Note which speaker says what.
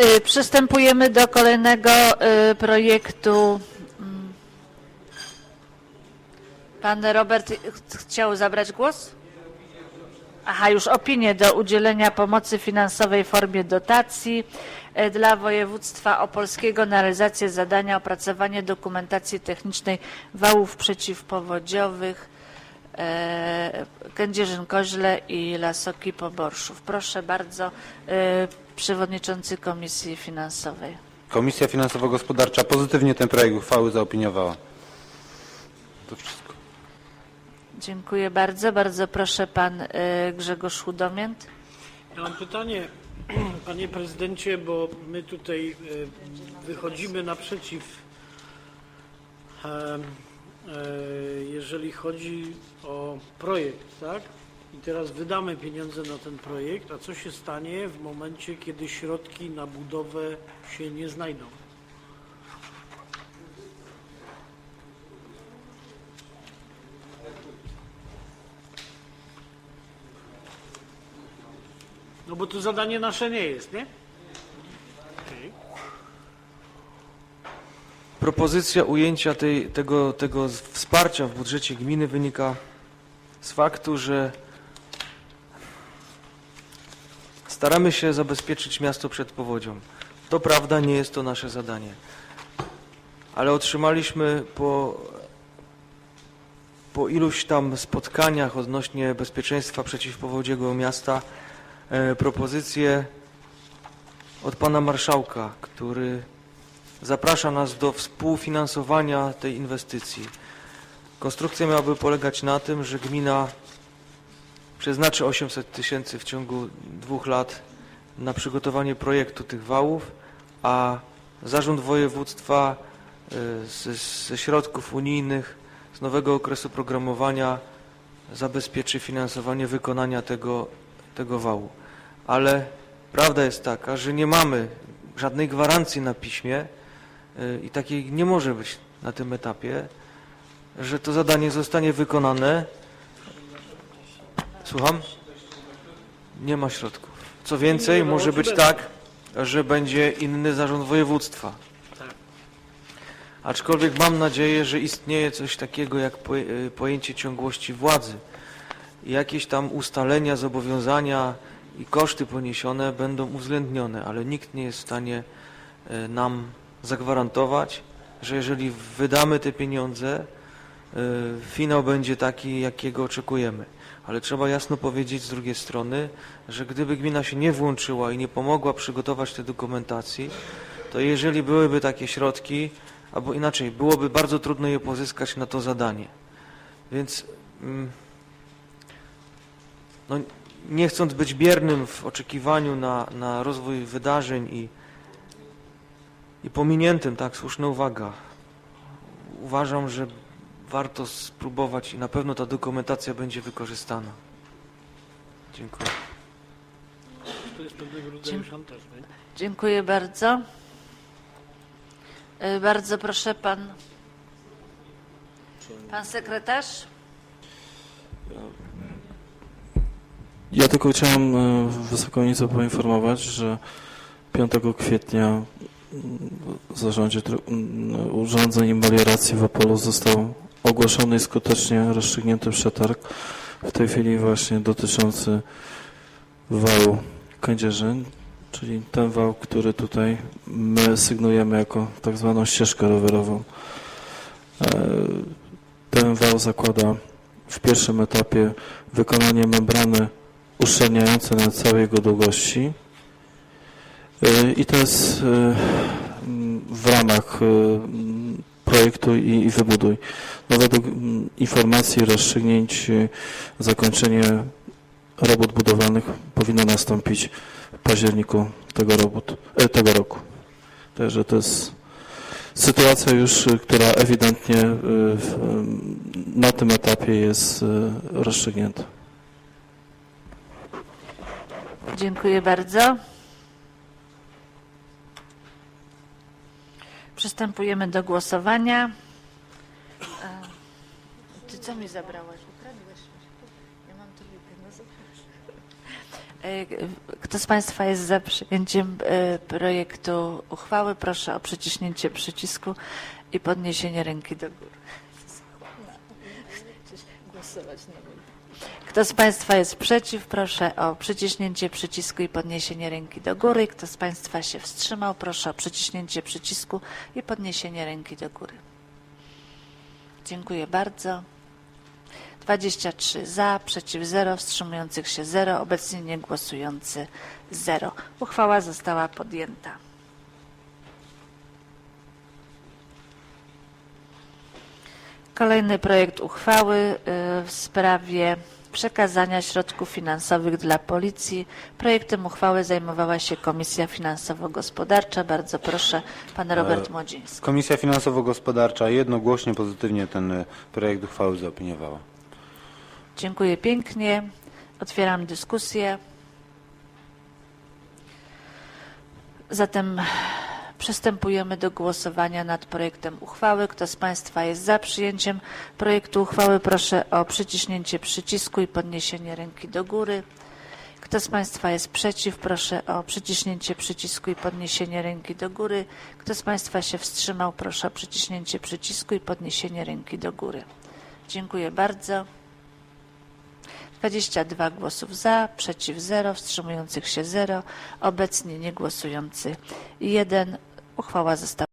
Speaker 1: Y, Przystępujemy do kolejnego y, projektu. Mm. Pan Robert ch- chciał zabrać głos? Aha, już opinię do udzielenia pomocy finansowej w formie dotacji dla województwa opolskiego na realizację zadania opracowanie dokumentacji technicznej wałów przeciwpowodziowych Kędzierzyn-Koźle i Lasoki Poborszów. Proszę bardzo, e, przewodniczący Komisji Finansowej.
Speaker 2: Komisja Finansowo-Gospodarcza pozytywnie ten projekt uchwały zaopiniowała. To wszystko.
Speaker 1: Dziękuję bardzo. Bardzo proszę pan e, Grzegorz Chudomięt.
Speaker 3: Ja mam pytanie, panie prezydencie, bo my tutaj e, wychodzimy naprzeciw, e, jeżeli chodzi o projekt, tak? I teraz wydamy pieniądze na ten projekt, a co się stanie w momencie, kiedy środki na budowę się nie znajdą? No bo to zadanie nasze nie jest, nie?
Speaker 4: Propozycja ujęcia tej, tego, tego wsparcia w budżecie gminy wynika z faktu, że staramy się zabezpieczyć miasto przed powodzią. To prawda, nie jest to nasze zadanie. Ale otrzymaliśmy po, po iluś tam spotkaniach odnośnie bezpieczeństwa przeciwpowodziowego miasta e, propozycję od pana marszałka, który zaprasza nas do współfinansowania tej inwestycji. Konstrukcja miałaby polegać na tym, że gmina przeznaczy 800 tysięcy w ciągu dwóch lat na przygotowanie projektu tych wałów, a zarząd województwa y, ze, ze środków unijnych z nowego okresu programowania zabezpieczy finansowanie wykonania tego, tego wału. Ale prawda jest taka, że nie mamy żadnej gwarancji na piśmie, i takiej nie może być na tym etapie, że to zadanie zostanie wykonane. Słucham? Nie ma środków. Co więcej, może być tak, że będzie inny zarząd województwa.
Speaker 3: Tak.
Speaker 4: Aczkolwiek mam nadzieję, że istnieje coś takiego jak y, pojęcie ciągłości władzy. Jakieś tam ustalenia, zobowiązania i koszty poniesione będą uwzględnione, ale nikt nie jest w stanie y, nam zagwarantować, że jeżeli wydamy te pieniądze, y, finał będzie taki, jakiego oczekujemy. Ale trzeba jasno powiedzieć z drugiej strony, że gdyby gmina się nie włączyła i nie pomogła przygotować tej dokumentacji, to jeżeli byłyby takie środki, albo inaczej, byłoby bardzo trudno je pozyskać na to zadanie. Więc mm, no, nie chcąc być biernym w oczekiwaniu na, na rozwój wydarzeń i, i pominiętym, tak, słuszna uwaga, uważam, że warto spróbować i na pewno ta dokumentacja będzie wykorzystana. Dziękuję.
Speaker 3: To jest pewnego rodzaju
Speaker 1: Dziękuję.
Speaker 3: szantaż, nie?
Speaker 1: Dziękuję bardzo. E, Bardzo proszę pan. Pan sekretarz?
Speaker 5: Ja tylko chciałem e, Wysoką Izbę poinformować, że 5 kwietnia Zarządzie mm, Urządzeń i Melioracji w Opolu został ogłoszony i skutecznie rozstrzygnięty przetarg, w tej chwili właśnie dotyczący wału Kędzierzyn, czyli ten wał, który tutaj my sygnujemy jako tak zwaną ścieżkę rowerową. E, Ten wał zakłada w pierwszym etapie wykonanie membrany uszczelniające na całej jego długości. Y, I to jest y, mm, w ramach y, mm, projektu i, wybuduj. No według mm, informacji rozstrzygnięć zakończenie robót budowlanych powinno nastąpić w październiku tego, tego roku. Także to jest sytuacja już, która ewidentnie na tym etapie jest rozstrzygnięta.
Speaker 1: Dziękuję bardzo. Przystępujemy do głosowania. E, Ty co mi zabrałaś? No E, Kto z Państwa jest za przyjęciem e, projektu uchwały? Proszę o przyciśnięcie przycisku i podniesienie ręki do góry. Głosować mogę. Kto z Państwa jest przeciw? Proszę o przyciśnięcie przycisku i podniesienie ręki do góry. Kto z Państwa się wstrzymał? Proszę o przyciśnięcie przycisku i podniesienie ręki do góry. Dziękuję bardzo. 23 za, przeciw 0, wstrzymujących się 0, obecnie nie głosujący 0. Uchwała została podjęta. Kolejny projekt uchwały y, w sprawie przekazania środków finansowych dla Policji. Projektem uchwały zajmowała się Komisja Finansowo-Gospodarcza. Bardzo proszę, pan Robert Młodziński.
Speaker 2: Komisja Finansowo-Gospodarcza jednogłośnie pozytywnie ten e, projekt uchwały zaopiniowała.
Speaker 1: Dziękuję pięknie. Otwieram dyskusję. Zatem przystępujemy do głosowania nad projektem uchwały. Kto z Państwa jest za przyjęciem projektu uchwały, proszę o przyciśnięcie przycisku i podniesienie ręki do góry. Kto z Państwa jest przeciw, proszę o przyciśnięcie przycisku i podniesienie ręki do góry. Kto z Państwa się wstrzymał, proszę o przyciśnięcie przycisku i podniesienie ręki do góry. Dziękuję bardzo. 22 głosów za, przeciw 0, wstrzymujących się 0, obecnie nie głosujący 1. Uchwała została